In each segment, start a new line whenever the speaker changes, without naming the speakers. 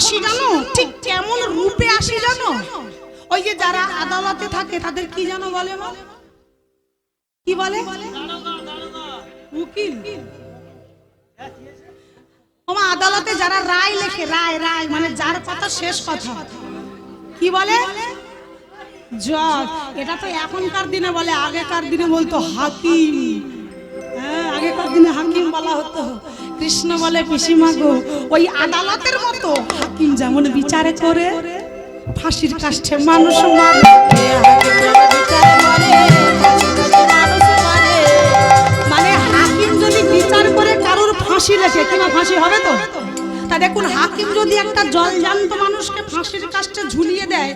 আসি জানো? ঠিক কেমন রূপে আসি জানো? ওই যে যারা আদালতে থাকে, তাদের কি জানো বলে কি বলে? উকিল। ওমা আদালতে যারা রায় লেখে, রায় রায় মানে যার কথা শেষ কথা। কি বলে? জজ। এটা তো এখনকার দিনে বলে, আগেকার দিনে বলতো হাকিম। হ্যাঁ আগেকার দিনে হাকিম বলা হতো। কৃষ্ণ বলে, পিসিমা গো, ওই আদালতের মতো হাকিম যেমন বিচারে করে, ফাঁসির কাছে মানুষ মানে হাকিম যদি বিচার করে, কারোর ফাঁসি লেখে কিংবা ফাঁসি হবে তো? তা দেখুন, হাকিম যদি একটা জলজান্ত মানুষকে ফাঁসির কাজটা ঝুলিয়ে দেয়,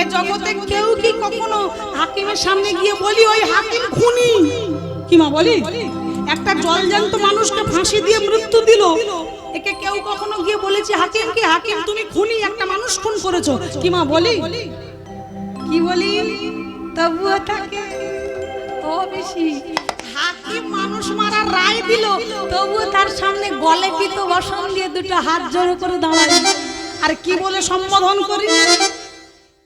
এ জগতে কেউ কি কখনো হাকিমের সামনে গিয়ে বলি, ওই হাকিম খুনি? কিমা বলি? একটা জলজান্ত মানুষকে ফাঁসি দিয়ে মৃত্যু দিল। একে কেউ কখনো গিয়ে বলেছে হাকিম কি? হাকিম তুমি খুনি একটা মানুষ খুন করেছ। কিমা বলি? কি বলি? তবুও থাকে ও বেশি। হাকিম মানুষ মারা রায় দিল। তবুও তার সামনে গলে পিত বসন দিয়ে দুটো হাত জোড়ো করে দাঁড়ায় আর কি বলে সম্বোধন করি?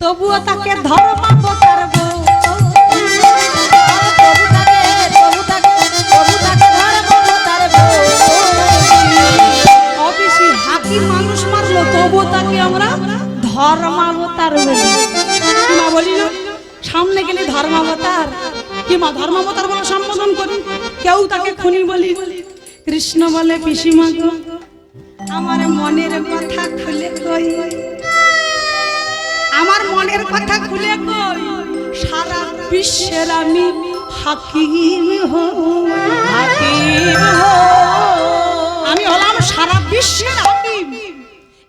তবুও তাকে ধর্মাবতার আমরা ধর্মাবতার বলি কিমা বলি না সামনে গেলে ধর্মাবতার? কিমা ধর্মাবতার বলে সম্বোধন করি? কেউ তাকে খুনি বলি, কৃষ্ণ বলে, পিসিমা গো, আমার মনের কথা খুলে কই? আমার মনের কথা খুলে কই? সারা বিশ্বের আমি হাকিম হাকিম আমি হলাম সারা বিশ্বের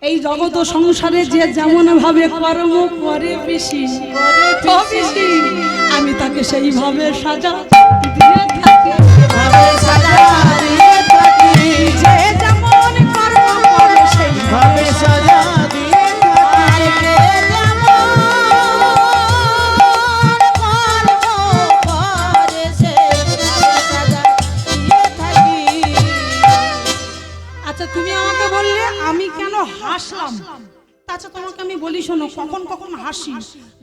এই জগত সংসারে যে যেমন ভাবে কর্ম করে বেশি আমি তাকে সেইভাবে সাজা দিয়ে থাকি। যে যেমন কর্ম করে সেইভাবে আচ্ছা আমি বলি শোনো, কখন কখন হাসি।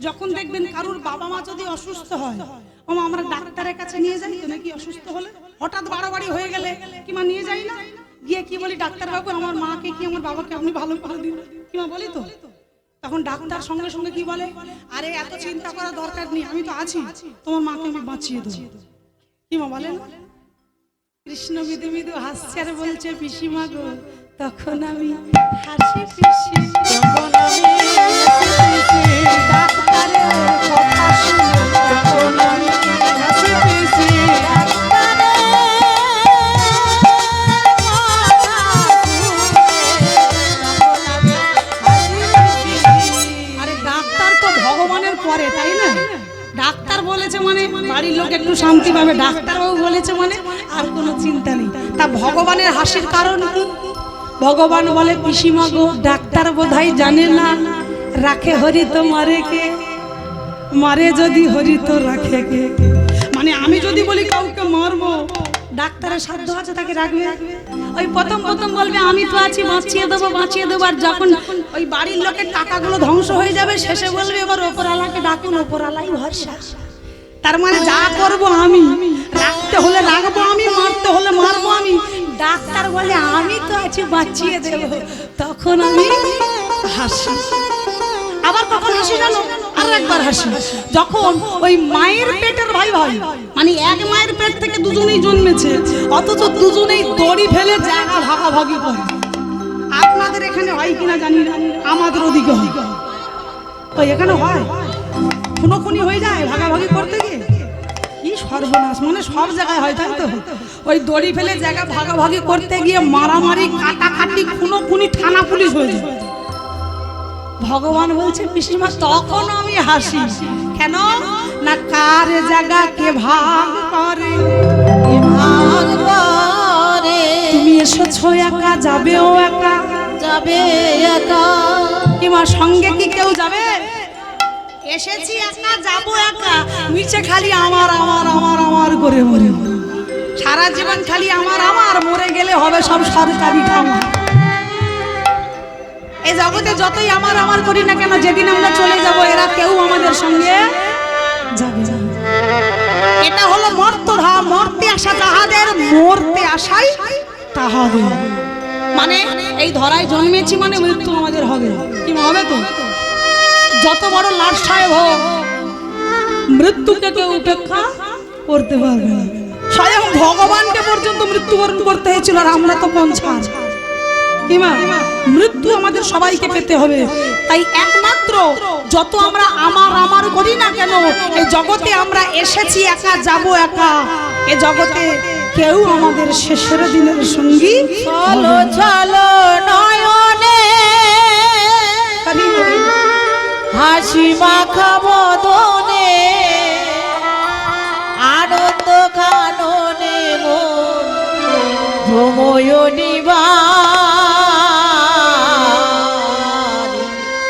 যখন দেখবেন কারুর বাবা মা যদি অসুস্থ হয়, ও আমরা ডাক্তারের কাছে নিয়ে যাই তো নাকি অসুস্থ হলে? হঠাৎ বাড়াবাড়ি হয়ে গেলে কি মা নিয়ে যাই না? গিয়ে কি বলি ডাক্তার বাবু আমার মাকে কি, আমার বাবাকে আপনি ভালো করে দিন? কি মা বলি তো? তখন ডাক্তার সঙ্গে সঙ্গে কি বলে, আরে, এত চিন্তা করা দরকার নেই, আমি তো আছি, তোমার মাকে আমি বাঁচিয়ে দেবো। কি মা বলেন? কৃষ্ণ বিধু বিধু হাসছে আর বলছে, পিসিমা গো, তখন আমি হাসি পিসি মানে একটু শান্তি পাবে ডাক্তারবাবু বলেছে মানে আর কোনো চিন্তা নেই। তা ভগবানের হাসির কারণ কি? ভগবান বলে পিসিমা গো ডাক্তার বোধহয় জানে না, রাখে হরি তো মারে কে? মারে যদি হরি তো রাখে কে? মানে আমি যদি বলি কাউকে মারবো, ডাক্তারের সাধ্য আছে তাকে রাখবে? ওই প্রথম প্রথম বলবে, আমি তো আছি, বাঁচিয়ে দেবো বাঁচিয়ে দেবো। আর যখন ওই বাড়ির লোকের টাকাগুলো ধ্বংস হয়ে যাবে, শেষে বলবে, এবার ওপরালাকে ডাকুন ওপরালাই ভরসা। তার মানে যা করব আমি। রাখতে হলে রাখব আমি, মারতে হলে মারবো আমি। ডাক্তার বলে, আমি তো আছি, বাঁচিয়ে দেব। তখন আমি হাসি। আবার কখন হাসি জানো? আর একবার হাসি। যখন ওই মায়ের পেটের ভাই ভাই মানে এক মায়ের পেট থেকে দুজনেই জন্মেছে, অথচ দুজনেই দড়ি ফেলে জায়গা ভাগাভাগি করে। আপনাদের এখানে হয় কিনা জানি আমাদের ওদিকে হয়। ওই এখানে হয়। খুনোখুনি হয়ে যায় ভাগাভাগি করতে গিয়ে? সর্বনাশ মানে সব জায়গায় হয় তাই তো? ওই দড়ি ফেলে জায়গা ভাগাভাগি করতে গিয়ে মারামারি কাটাকাটি খুনোখুনি থানা পুলিশ হয়ে যায় ভগবান বলছে পিসিমা তখন আমি হাসি। কেন? না কার জায়গা কে ভাগ করে
ভাগ করে?
তুমি এসেছ একা যাবেও একা।
যাবে একা।
কিংবা সঙ্গে কি কেউ যাবে? এসেছি একা যাব একা। নিচে খালি আমার আমার আমার আমার করে মরে সারা জীবন খালি আমার আমার। মরে গেলে হবে সব সরকারি খামার এ জগতে যতই আমার আমার করি না কেন যেদিন আমরা চলে যাব এরা কেউ আমাদের সঙ্গে যাবে এটা হলো মর্তধা মরতে আসা যাহাদের মরতে আসাই তাহাদের। মানে এই ধরায় জন্মেছি মানে মৃত্যু আমাদের হবে। কি হবে তো? যত বড় লাট সাহেব হোক মৃত্যুকে কেউ উপেক্ষা করতে পারবে না। স্বয়ং ভগবানকে পর্যন্ত মৃত্যুবরণ করতে হয়েছিল আর আমরা তো কিমা মৃত্যু আমাদের সবাইকে পেতে হবে। তাই একমাত্র যত আমরা আমার আমার করি না কেন এই জগতে আমরা এসেছি একা যাব একা। এ জগতে কেউ আমাদের শেষের দিনের সঙ্গী
চলো চলো নয়নে। হাসি মাখা বদনে আনন্দ কাননে ভ্রময় নিবা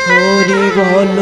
হরি বল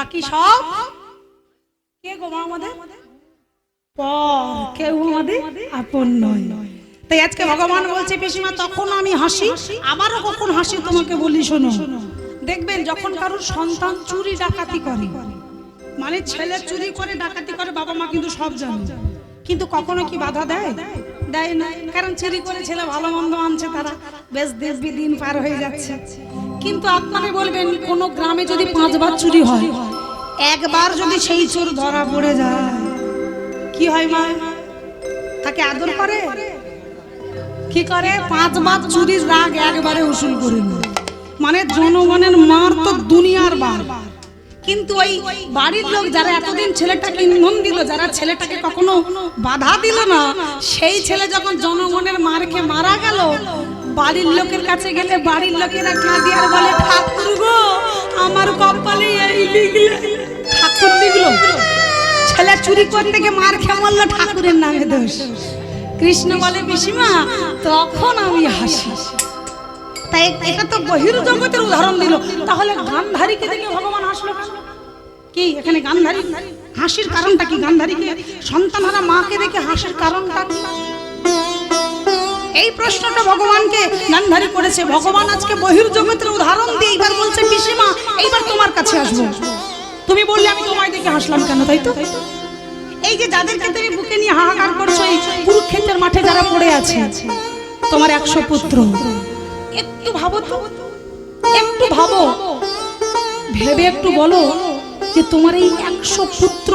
বাকি সব? কে গো আমাদের? পর কেউ আমাদের আপন নয়। তাই আজকে ভগবান বলছে পিসিমা তখন আমি হাসি আবারও কখন হাসি তোমাকে বলি শোনো। দেখবেন যখন কারোর সন্তান চুরি ডাকাতি করে। মানে ছেলে চুরি করে ডাকাতি করে বাবা মা কিন্তু সব জানে। কিন্তু কখনো কি বাধা দেয়? দেয়? না। কারণ চুরি করে ছেলে ভালো মন্দ আনছে তারা। বেশ দিব্যি দিন পার হয়ে যাচ্ছে। কিন্তু আপনারা বলবেন, কোন গ্রামে যদি পাঁচবার চুরি হয়, একবার যদি সেই চোর ধরা পড়ে যায়, কি হয় মা? তাকে আদর করে? কি করে? পাঁচবার চুরির রাগ একবারে উসুল করে নেয়। মানে জনগণের মার তো দুনিয়ার বার। কিন্তু ওই বাড়ির লোক যারা এতদিন ছেলেটাকে ইন্ধন দিল, যারা ছেলেটাকে কখনো বাধা দিল না, সেই ছেলে যখন জনগণের মারকে মারা গেল বাড়ির লোকের কাছে গেলে বাড়ির লোকেরা কাঁদি আর বলে, ঠাকুর গো, আমার কপালে এই লিখলে ঠাকুর লিখলো ছেলে চুরি করতে গিয়ে মার খেয়ে মরলো ঠাকুরের নামে দোষ। কৃষ্ণ বলে, পিসিমা, তখন আমি হাসি। তাই এটা তো বহির জগতের উদাহরণ দিল। তাহলে গান্ধারীকে দেখে ভগবান হাসলো? কি, এখানে গান্ধারী? হাসির কারণটা কি? গান্ধারীকে সন্তান হারা মাকে দেখে হাসির কারণটা কি? এই প্রশ্নটা ভগবানকে গান্ধারী করেছে। ভগবান আজকে বহির জগতের উদাহরণ দিয়ে এইবার বলছে, পিসিমা, এইবার তোমার কাছে আসব। তুমি বললে, আমি তোমায় দেখে হাসলাম কেন, তাই তো? এই যে যাদেরকে তুমি বুকে নিয়ে হাহাকার করছ, এই কুরুক্ষেত্রের মাঠে যারা পড়ে আছে, তোমার একশো পুত্র। একটু ভাবো তো, একটু ভাবো। ভেবে একটু বলো যে তোমার এই একশো পুত্র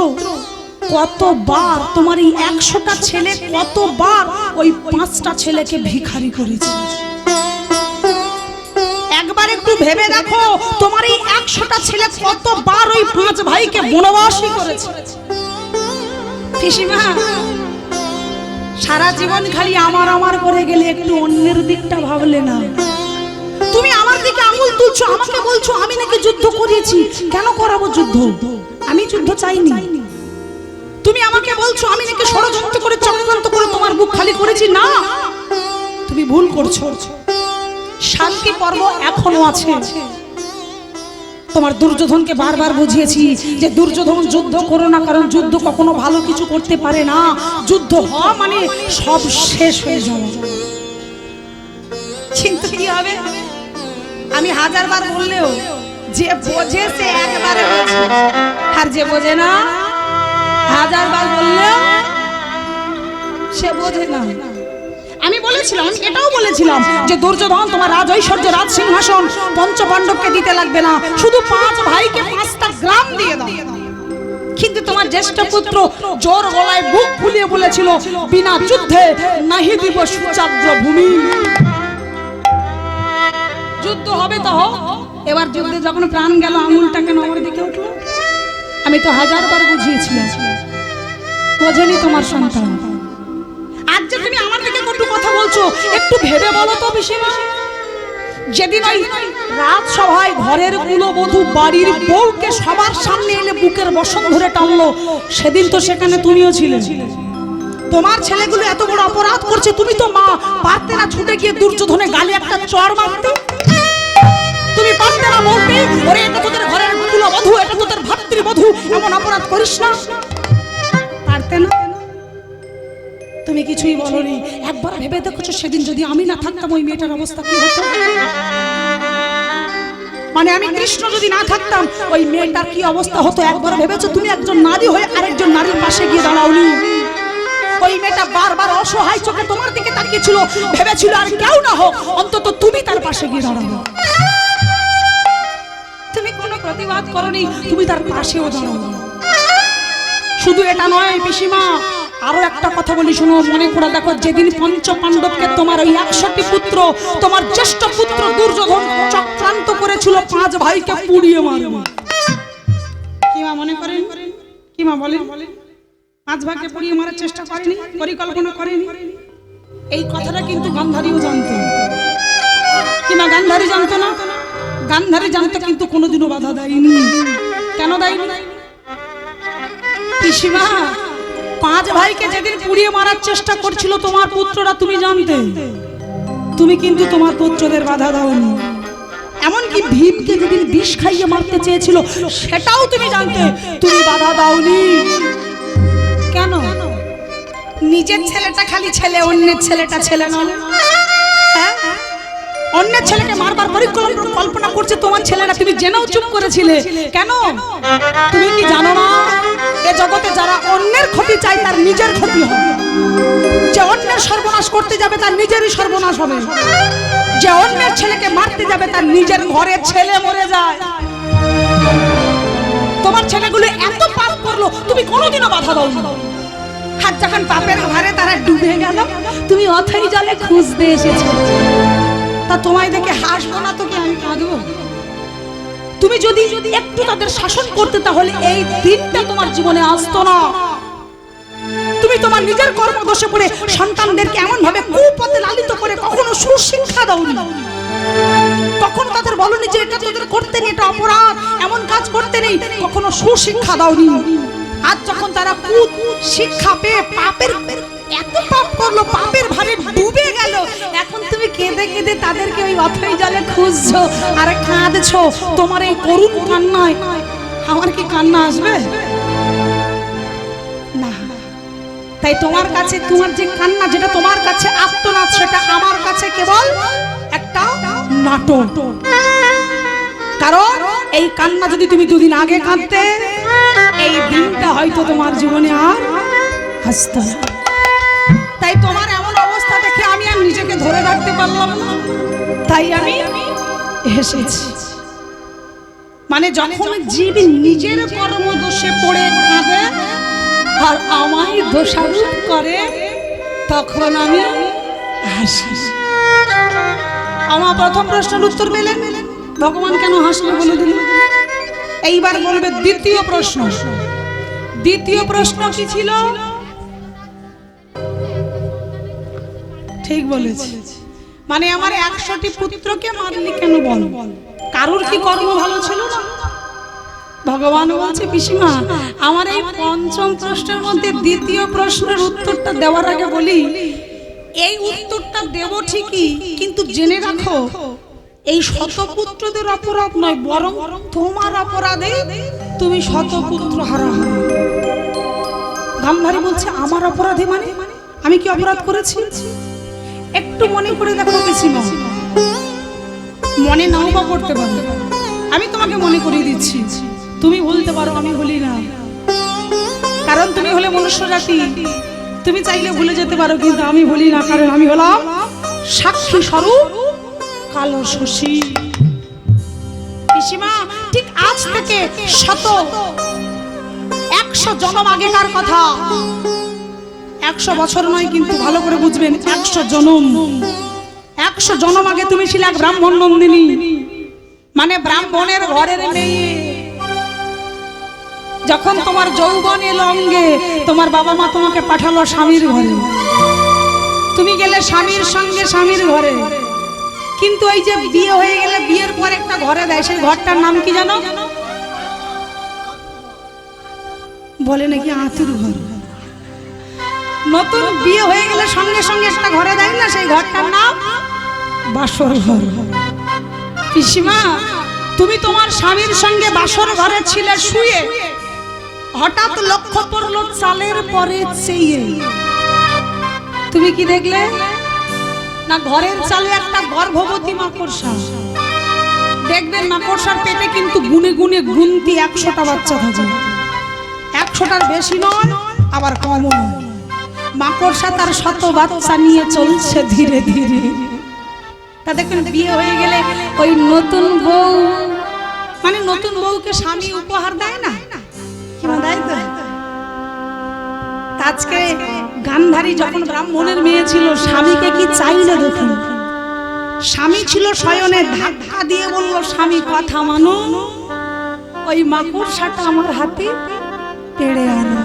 কতবার তোমার এই একশোটা ছেলে কতবার ওই পাঁচটা ছেলেকে ভিখারি করেছে? একবার একটু ভেবে দেখো, তোমার এই একশোটা ছেলে কতবার ওই পাঁচ ভাইকে বনবাসী করেছে? পিসিমা, সারা জীবন খালি আমার আমার করে গেলে একটু অন্যের দিকটা ভাবলে না। তুমি আমার দিকে আঙুল তুলছো, আমাকে বলছো, আমি নাকি যুদ্ধ করেছি কেন করাবো যুদ্ধ? আমি যুদ্ধ চাইনি। তুমি আমাকে বলছো, আমি নাকি ষড়যন্ত্র করে, চক্রান্ত করে তোমার বুক খালি করেছি? না। তুমি ভুল করছ। শান্তি পর্ব এখনও আছে। তোমার দুর্যোধনকে বারবার বুঝিয়েছি যে দুর্যোধন যুদ্ধ করো না, কারণ যুদ্ধ কখনো ভালো কিছু করতে পারে না। যুদ্ধ হওয়া মানে সব শেষ হয়ে যাওয়া। কিন্তু কি হবে? আমি হাজারবার বললেও যে বোঝে, সে একবারে বোঝে। আর যে বোঝে না হাজারবার বললেও সে বোঝে না। আমি বলেছিলাম, এটাও বলেছিলাম যে দুর্যোধন, তোমার রাজ ঐশ্বর্য রাজ সিংহাসন পঞ্চপাণ্ডবকে দিতে লাগবে না। শুধু পাঁচ ভাইকে পাঁচটা গ্রাম দিয়ে দাও। কিন্তু তোমার জ্যেষ্ঠ পুত্র জোর গলায় বুক ফুলিয়ে বলেছিল, বিনা যুদ্ধে নাহি দিব সুচাগ্র ভূমি। যুদ্ধ হবে তো হোক। এবার যুদ্ধে যখন প্রাণ গেল, আঙুলটা কেন আমার দিকে উঠল? আমি তো হাজারবার বুঝিয়েছিলাম। বোঝেনি তোমার সন্তান? আজ যে তুমি আমার দিকে কটু কথা বলছো, একটু ভেবে বলো তো পিসিমা যেদিন ওই রাত রাজসভায় ঘরের কুলবধূ বাড়ির বউকে সবার সামনে এনে বুকের বসন ধরে টানলো, সেদিন তো সেখানে তুমিও ছিলে। তোমার ছেলেগুলো এত বড় অপরাধ করছে, তুমি তো মা পারতে ছুটে গিয়ে দুর্যোধনে গালে একটা চড় মারতে। তুমি পারতে না বলতে, ওরে, এটা তোদের ঘরের কুলবধূ, এটা তোদের ভাতৃবধূ, এমন অপরাধ করিস না। তুমি কিছুই বলনি। একবার ভেবে দেখেছ সেদিন যদি আমি না থাকতাম, ওই মেয়েটার অবস্থা কি হতো? মানে আমি কৃষ্ণ যদি না থাকতাম, ওই মেয়েটার কি অবস্থা হতো? একবার ভেবেছো তুমি একজন নারী হয়ে আরেকজন নারীর পাশে গিয়ে দাঁড়াওনি? ওই মেয়েটা বারবার অসহায় চোখে তোমার দিকে তাকিয়েছিল, ভেবেছিল আর কেউ না হোক, অন্তত তুমি তার পাশে গিয়ে দাঁড়াও। তুমি কোনো প্রতিবাদ করনি, তুমি তার পাশেও দাঁড়াও। শুধু এটা নয়, পিসিমা আরও একটা কথা বলি শুনো, মনে করে দেখো, যেদিন পঞ্চ পাণ্ডবকে তোমার ওই একশোটি পুত্র, তোমার জ্যেষ্ঠ পুত্র দুর্যোধন চক্রান্ত করেছিল, পাঁচ ভাইকে পুড়িয়ে মারবে। কি মা মনে করেন? কি মা বলেন? পাঁচ ভাইকে পুড়িয়ে মারার চেষ্টা করেনি, পরিকল্পনা করেনি? এই কথাটা কিন্তু গান্ধারীও জানতো। কি মা, গান্ধারী জানতো না? গান্ধারী জানতো কিন্তু কোনোদিনও বাধা দেয়নি। কেন দেয়নি? পিসিমা পাঁচ ভাইকে যেদিন পুড়িয়ে মারার চেষ্টা করছিল তোমার পুত্ররা তুমি জানতে। তুমি কিন্তু তোমার পুত্রদের বাধা দাওনি। এমনকি ভীমকে যেদিন বিষ খাইয়ে মারতে চেয়েছিল, সেটাও তুমি জানতে। তুমি বাধা দাওনি। কেন? নিজের ছেলেটা খালি ছেলে, অন্যের ছেলেটা ছেলে নয়। হ্যাঁ? অন্যের ছেলেকে মারবার পরিকল্পনা কল্পনা করছে তোমার ছেলেরা। তুমি জেনেও চুপ করেছিলে। কেন? তুমি কি জানো না? এ জগতে যারা অন্যের ক্ষতি চায়, তার নিজের ক্ষতি হয় যে অন্যের সর্বনাশ করতে যাবে, তার নিজেরই সর্বনাশ হবে। যে অন্যের ছেলেকে মারতে যাবে, তার নিজের ঘরের ছেলে মরে যায়। তোমার ছেলেগুলো এত পাপ করল, তুমি কোনোদিনও বাধা দাও হাত যখন পাপের ঘরে তারা ডুবে গেল, তুমি অথাই জলে খুঁজতে এসেছ। তা তোমায় দেখে হাসবো না তোকে আমি কাঁদবো? তুমি যদি একটু তাদের শাসন করতে, তাহলে এই দিনটা তোমার জীবনে আসতো না। তুমি তোমার নিজের কর্মদোষে পড়ে সন্তানদেরকে এমন ভাবে কুপথে লালিত করে কখনো সুশিক্ষা দাওনি। কখনো তাদের বলনি যে এটা তোদের করতে নেই, এটা অপরাধ। এমন কাজ করতে নেই, কখনো সুশিক্ষা দাওনি। আজ যখন তারা কুত শিক্ষা পেয়ে পাপের, এত পাপ করল, পাপের ভারে ডুবে গেল। এখন তুমি কেঁদে কেঁদে তাদেরকে ওই অথই জলে খুঁজছো আর কাঁদছো, তোমার এই করুণ কান্নায় আমার কি কান্না আসবে? না। তাই তোমার কাছে, তোমার যে কান্না, যেটা তোমার কাছে আত্মনাথ, সেটা আমার কাছে কেবল একটা নাটক। কারণ এই কান্না যদি তুমি দুদিন আগে কাঁদতে এই দিনটা হয়তো তোমার জীবনে আর হাসতো তাই তোমার এমন অবস্থা দেখে আমি আর নিজেকে ধরে রাখতে পারলাম না। তাই আমি এসেছি মানে যখন জীব নিজের কর্মদোষে পড়ে কাঁদে আর আমায় দোষারোপ করে, তখন আমি হাসি। আমার প্রথম প্রশ্নের উত্তর পেলেন ভগবান কেন হাসলে বলে দিল? এইবার বলবে দ্বিতীয় প্রশ্ন। দ্বিতীয় প্রশ্ন কি ছিল? ঠিক বলেছি। মানে আমার একশোটি পুত্রকে মারলি কেন বল? কারুর কি কর্ম ভালো ছিল না? ভগবান বলছে, পিসিমা, আমার এই পঞ্চম প্রশ্নের মধ্যে দ্বিতীয় প্রশ্নের উত্তরটা দেওয়ার আগে বলি, এই উত্তরটা দেব ঠিকই, কিন্তু জেনে রাখো এই শতপুত্রদের অপরাধ নয়, বরং তোমার অপরাধে তুমি শতপুত্র হারা গান্ধারী বলছে, আমার অপরাধে মানে? আমি কি অপরাধ করেছি? একটু মনে করে দেখো, পিসিমা। মনে নাও বা করতে পারো। আমি তোমাকে মনে করিয়ে দিচ্ছি। তুমি বলতে পারো, আমি বলি না। কারণ তুমি হলে মনুষ্য জাতি। তুমি চাইলে ভুলে যেতে পারো, কিন্তু আমি বলি না। কারণ আমি হলাম সাক্ষী স্বরূপ। কালো শশী। পিসিমা, ঠিক আজ থেকে শত একশো জনম আগেকার কথা? একশো বছর নয় কিন্তু ভালো করে বুঝবেন, একশো জনম। একশো জনম আগে তুমি ছিলে এক ব্রাহ্মণ নন্দিনী। মানে ব্রাহ্মণের ঘরের মেয়ে। যখন তোমার যৌবন এলো অঙ্গে, তোমার বাবা মা তোমাকে পাঠালো স্বামীর ঘরে। তুমি গেলে স্বামীর সঙ্গে স্বামীর ঘরে। কিন্তু এই যে বিয়ে হয়ে গেলে বিয়ের পর একটা ঘরে দেয়, সেই ঘরটার নাম কি জানো? বলে নাকি আতুর ঘর। নতুন বিয়ে হয়ে গেলে সঙ্গে সঙ্গে একটা ঘরে দেয় না, সেই ঘরটার নাম বাসর ঘর। পিসিমা, তুমি তোমার স্বামীর সঙ্গে বাসর ঘরে ছিলে শুয়ে। হঠাৎ লক্ষ্য পড়ল চালের পরে চেয়ে তুমি কি দেখলে? না ঘরের চালে একটা গর্ভবতী মাকড়সা দেখবেন মাকড়সার পেটে কিন্তু গুনে গুনে গুনতি একশোটা বাচ্চা থাকে। একশোটার বেশি নয়, আবার নয়। মাকড়সা তার শত বাচ্চা নিয়ে চলছে ধীরে ধীরে। তা দেখবেন বিয়ে হয়ে গেলে ওই নতুন বউ মানে নতুন বউকে স্বামী উপহার দেয় না? কিংবা দেয় তা? আজকে গান্ধারী যখন ব্রাহ্মণের মেয়ে ছিল, স্বামীকে কি চাইলে দেখুন? স্বামী ছিল শয়নে, ধাক্কা দিয়ে বলল, স্বামী, কথা মানো। ওই মাকড়সাটা আমার হাতে পেড়ে আনো।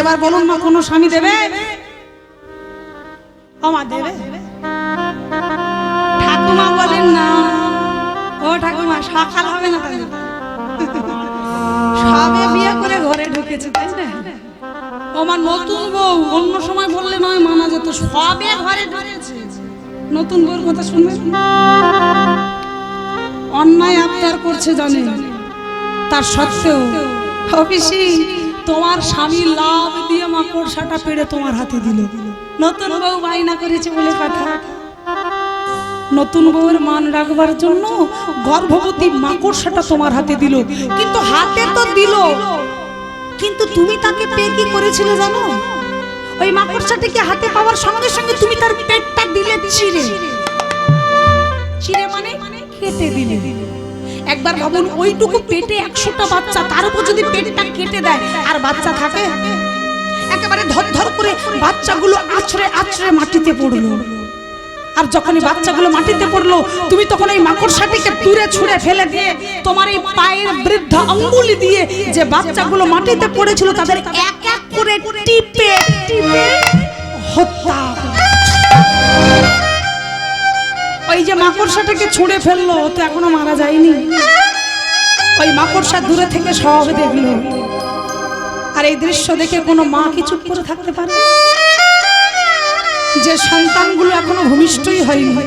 এবার বলুন মা, কোনো স্বামী দেবে? আমা দেবে। ঠাকুমা বলেন, না। ও ঠাকুমা, সকাল হবে না সবে বিয়ে করে ঘরে ঢুকেছে, তাই আমার নতুন বউ, অন্য সময় বললে নয়, মানা যেত, সবে ঘরে ধরেছে নতুন বউর কথা শুনবে? অন্যায় আবদার করছে জানে। তার সত্ত্বেও, অফিসি তোমার স্বামী লাভ দিয়ে মাকড়সাটা পেড়ে তোমার হাতে দিল। নতুন বউ বায়না করেছে বলে কথা। নতুন বউয়ের মান রাখবার জন্য গর্ভবতী মাকড়সাটা তোমার হাতে দিল। কিন্তু হাতে তো দিল। কিন্তু তুমি তাকে পেয়ে কি করেছিলে জানো? ওই মাকড়সাটাকে হাতে পাওয়ার সঙ্গে সঙ্গে তুমি তার পেটটা দিলে চিড়ে। চিড়ে মানে কেটে দিলে। একবার ভাবুন, ওইটুকু পেটে একশোটা বাচ্চা, তার উপর যদি পেটটা কেটে দেয় আর বাচ্চা থাকে, একেবারে ধর ধর করে বাচ্চাগুলো আছড়ে আছড়ে মাটিতে পড়ল। আর যখনই বাচ্চাগুলো মাটিতে পড়ল, তুমি তখন এই মাকড়সাটিকে দূরে ছুঁড়ে ফেলে দিয়ে তোমার এই পায়ের বৃদ্ধ আঙ্গুলি দিয়ে যে বাচ্চাগুলো মাটিতে পড়েছিল, তাদের এক এক করে টিপে টিপে হত্যা ওই যে মাকড়সাটাকে ছুঁড়ে ফেলল তো এখনও মারা যায়নি। ওই মাকড়সা দূরে থেকে সব দেখল। আর এই দৃশ্য দেখে কোনো মা কি চুপ করে থাকতে পারে? যে সন্তানগুলো এখনও ভূমিষ্ঠই হয়নি,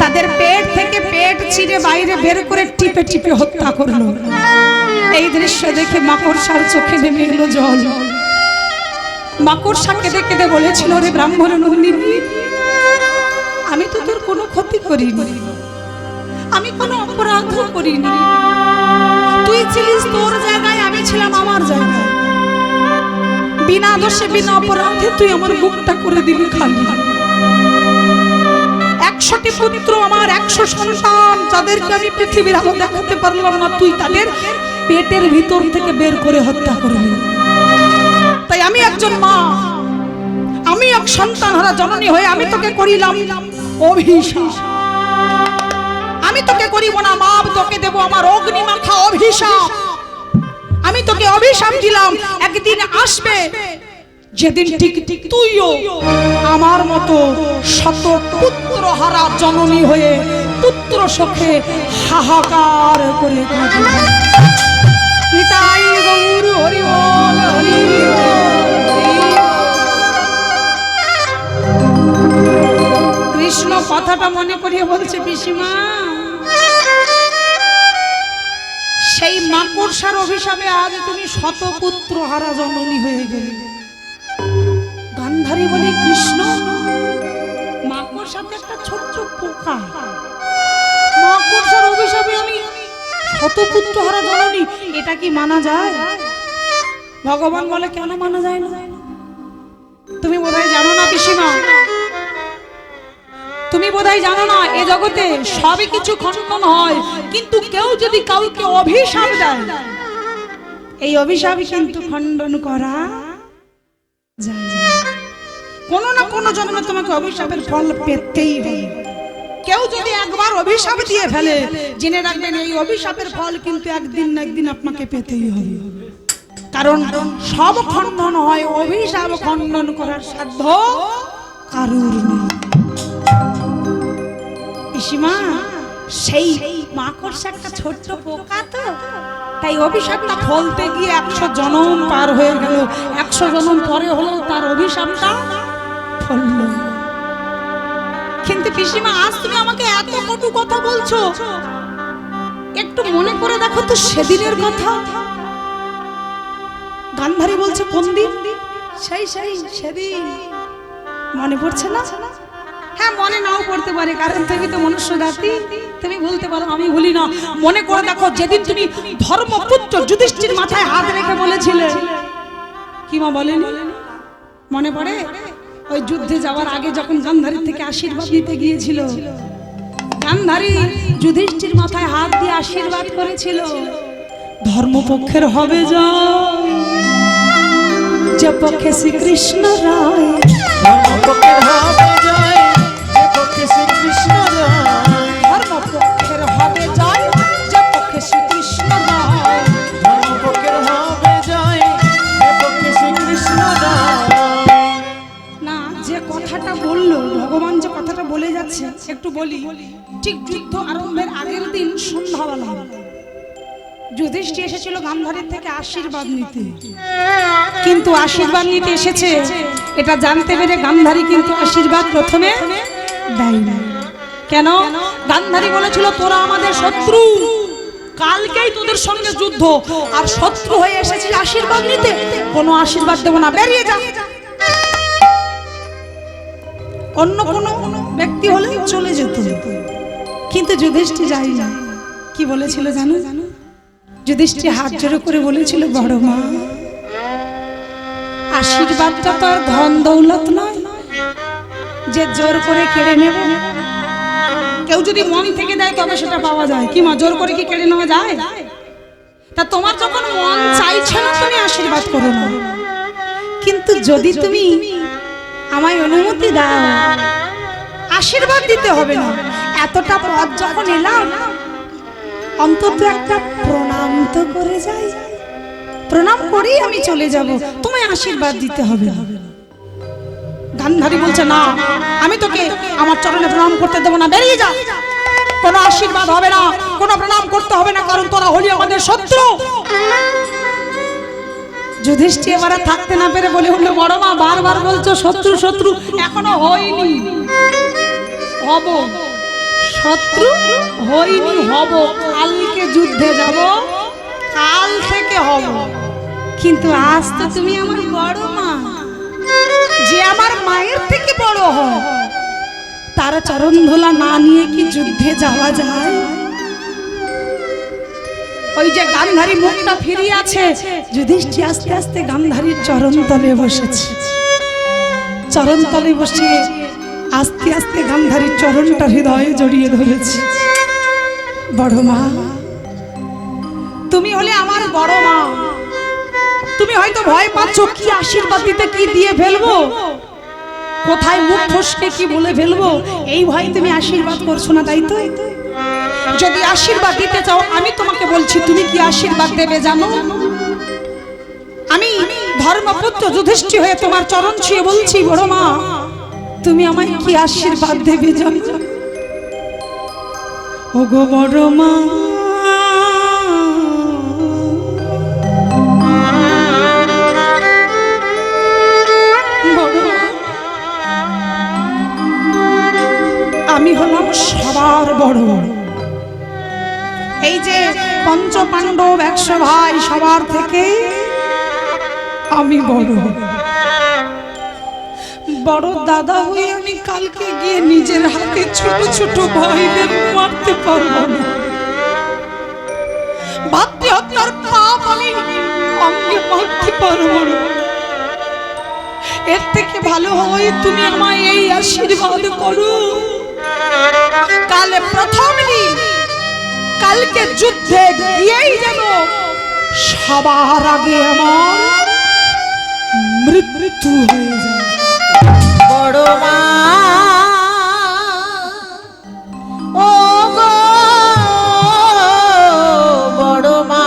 তাদের পেট থেকে পেট চিরে বাইরে বের করে টিপে টিপে হত্যা করল। এই দৃশ্য দেখে মাকড়সার চোখে নেমে এলো জল। মাকড়সা কেঁদে কেঁদে বলেছিল, রে ব্রাহ্মণ আমি তো তোর কোনো ক্ষতি করিনি। আমি কোনো অপরাধ করিনি। তুই ছিলিস তোর জায়গায়, আমি ছিলাম আমার জায়গায়। বিনা দোষে, বিনা অপরাধে তুই আমার মুখটা করে দিবি খালি। একশোটি পুত্র আমার, একশো সন্তান, যাদেরকে আমি পৃথিবীর আলো দেখাতে পারলাম না, তুই তাদের পেটের ভিতর থেকে বের করে হত্যা করলি। তাই আমি একজন মা, আমি এক সন্তান হারা জননী হয়ে আমি তোকে করিলাম অভিশাপ। আমি তোকে করিব না, মাপ তোকে দেব আমার অগ্নি মাখা অভিশাপ। আমি তোকে অভিশাপ দিলাম একদিন আসবে যেদিন ঠিক ঠিক তুইও আমার মতো শত পুত্র হারা জননী হয়ে পুত্র সখে হাহাকার করে। নিতাই গৌর হরি বল, হরি। কৃষ্ণ কথাটা মনে করিয়ে বলছে পিসিমা মাকড়সার অভিশাপে আজ তুমি শতপুত্র হারা জননী হয়ে গেলে। গান্ধারী বলে, কৃষ্ণ, মাকড়সাতে একটা ছোট্ট পোকা। মাকড়সার অভিশাপে আমি শতপুত্র হারা জননী, এটা কি মানা যায়? ভগবান বলে, কেন মানা যায় না? তুমি বোধহয় জানো না, পিসিমা। তুমি বোধহয় জানো না, এ জগতে সবই কিছু খণ্ডন হয়, কিন্তু কেউ যদি কাউকে অভিশাপ দেয়, এই অভিশাপ কিন্তু খণ্ডন করা যায়। কোনো না কোনো জন্মে তোমাকে অভিশাপের ফল পেতেই হবে। কেউ যদি একবার অভিশাপ দিয়ে ফেলে, জেনে রাখবেন, এই অভিশাপের ফল কিন্তু একদিন না একদিন আপনাকে পেতেই হবে। কারণ সব খণ্ডন হয়, অভিশাপ খণ্ডন করার সাধ্য কারুর নেই। পিসিমা সেই মাকড়সা একটা ছোট্ট পোকা তো। তাই অভিশাপটা ফলতে গিয়ে একশো জনম পার হয়ে গেল। একশো জনম পরে হলো তার অভিশাপটা ফলল। কিন্তু পিসিমা, আজ তুমি আমাকে এত কটু কথা বলছো। একটু মনে করে দেখো তো সেদিনের কথা। গান্ধারী বলছে, কোন দিন? সেই সেই, সেদিন। মনে পড়ছে না? হ্যাঁ মনে নাও করতে পারে, কারণ তুমি তো মনুষ্য জাতি। তুমি বলতে পারো, আমি ভুলি না। মনে করে দেখো, যেদিন তুমি ধর্মপুত্র যুধিষ্ঠির মাথায় হাত রেখে বলেছিলে। কি মা বলেন? মনে পড়ে? ওই যুদ্ধে যাওয়ার আগে যখন গান্ধারী থেকে আশীর্বাদ নিতে গিয়েছিল, গান্ধারী যুধিষ্ঠির মাথায় হাত দিয়ে আশীর্বাদ করেছিল ধর্মপক্ষের হবে যে পক্ষে শ্রীকৃষ্ণ রায়।
ধর্মপক্ষের হবে জয় যে পক্ষে শ্রীকৃষ্ণ জয়
ধর্মপক্ষের হবে জয় যে পক্ষে শ্রীকৃষ্ণ রায়।
ধর্মপক্ষের হবে জয় যে পক্ষে শ্রীকৃষ্ণ
না যে কথাটা বলল ভগবান যে কথাটা বলে যাচ্ছে একটু বলি। ঠিক যুদ্ধ আরম্ভের আগের দিন সন্ধ্যাবেলা যুধিষ্ঠি এসেছিল গান্ধারীর থেকে আশীর্বাদ নিতে। কিন্তু আশীর্বাদ নিতে এসেছে। এটা জানতে পেরে গান্ধারী কিন্তু আশীর্বাদ প্রথমে কেন? গান্ধারী বলেছিল, তোরা আমাদের শত্রু। কালকেই তোদের সঙ্গে যুদ্ধ। আর শত্রু হয়ে এসেছিস আশীর্বাদ নিতে। কোনো আশীর্বাদ দেবো না। বেরিয়ে যা। অন্য কোনো ব্যক্তি হলে চলে যেত। কিন্তু যুধিষ্ঠি যাই না কি বলেছিল জানো? যুধিষ্ঠি হাত জোড়ো করে বলেছিল, বড় মা, আশীর্বাদটা তো আর ধন দৌলত নয়। যে জোর করে কেড়ে নেব? কেউ যদি মন থেকে দেয়, তবে সেটা পাওয়া যায়। কি মা, জোর করে কি কেড়ে নেওয়া যায়? তা তোমার যখন মন চাইছে না, তুমি আশীর্বাদ করো না। কিন্তু যদি তুমি আমায় অনুমতি দাও, আশীর্বাদ দিতে হবে না। এতটা পথ যখন এলাম, অন্তত একটা প্রণাম তো করে যাই। প্রণাম করেই আমি চলে যাব। তোমায় আশীর্বাদ দিতে হবে গান্ধারী বলছে, না, আমি তোকে আমার চরণে প্রণাম করতে দেবো না, বেরিয়ে যা। কোনো আশীর্বাদ হবে না, কোনো প্রণাম করতে হবে না, কারণ তোরা হলি আমাদের শত্রু। যুধিষ্ঠি এবার থাকতে না পেরে বলে উঠল, বড় মা, বারবার বলছো শত্রু শত্রু, এখনও হয়নি। হব। শত্রু, হয়নি, হব। কালকে যুদ্ধে যাব, কাল থেকে হব। কিন্তু আজ তো তুমি আমার বড় মা। যে আমার মায়ের থেকে বড় হয়, তার চরণ ধোলা না নিয়ে কি যুদ্ধে যাওয়া যায়? ওই যে গান্ধারী মুখটা ফিরিয়ে আছে যুধিষ্ঠি আস্তে আস্তে গান্ধারীর চরণ তলে বসেছে। চরণ তলে বসে আস্তে আস্তে গান্ধারীর চরণটা হৃদয়ে জড়িয়ে ধরেছে। বড় মা, তুমি হলে আমার বড় মা। তুমি হয়তো ভয় পাচ্ছ কি আশীর্বাদ দিতে, কি দিয়ে ফেলব? কোথায় মুখ ফসকে কি বলে ফেলব? এই ভয় তুমি আশীর্বাদ করছ না, তাই তো? যদি আশীর্বাদ দিতে চাও, আমি তোমাকে বলছি, তুমি কি আশীর্বাদ দেবে জানো? আমি ধর্মপুত্র যুধিষ্ঠি হয়ে তোমার চরণ ছুঁয়ে বলছি, বড় মা, তুমি আমায় কি আশীর্বাদ দেবে জানো? ও গো বড় মা আমি বড়। বড় দাদা হয়ে আমি কালকে গিয়ে নিজের হাতে ছোট ছোট ভাইদের মারতে পারব না ভাতৃ হত্যার পাপ আমি অঙ্গে মারতে পারব না। এর থেকে ভালো হয় তুমি আমায় এই আশীর্বাদ করো। কালে প্রথম কালকে যুদ্ধে গিয়েই যেন সবার আগে আমার মৃত্যু হয়ে যায়।
বড় মা, ও গো, বড় মা,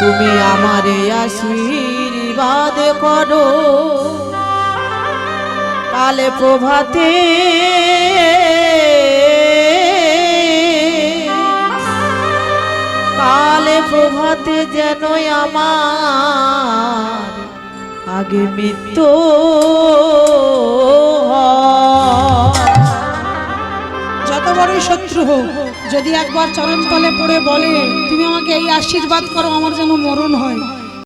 তুমি আমারে আশীর্বাদ করো। কালে প্রভাতে প্রভাতে যেন আমার, আগে মৃত্যু।
যত বড়ই শত্রু হোক, যদি একবার চরণ তলে পড়ে বলে, তুমি আমাকে এই আশীর্বাদ করো, আমার যেন মরণ হয়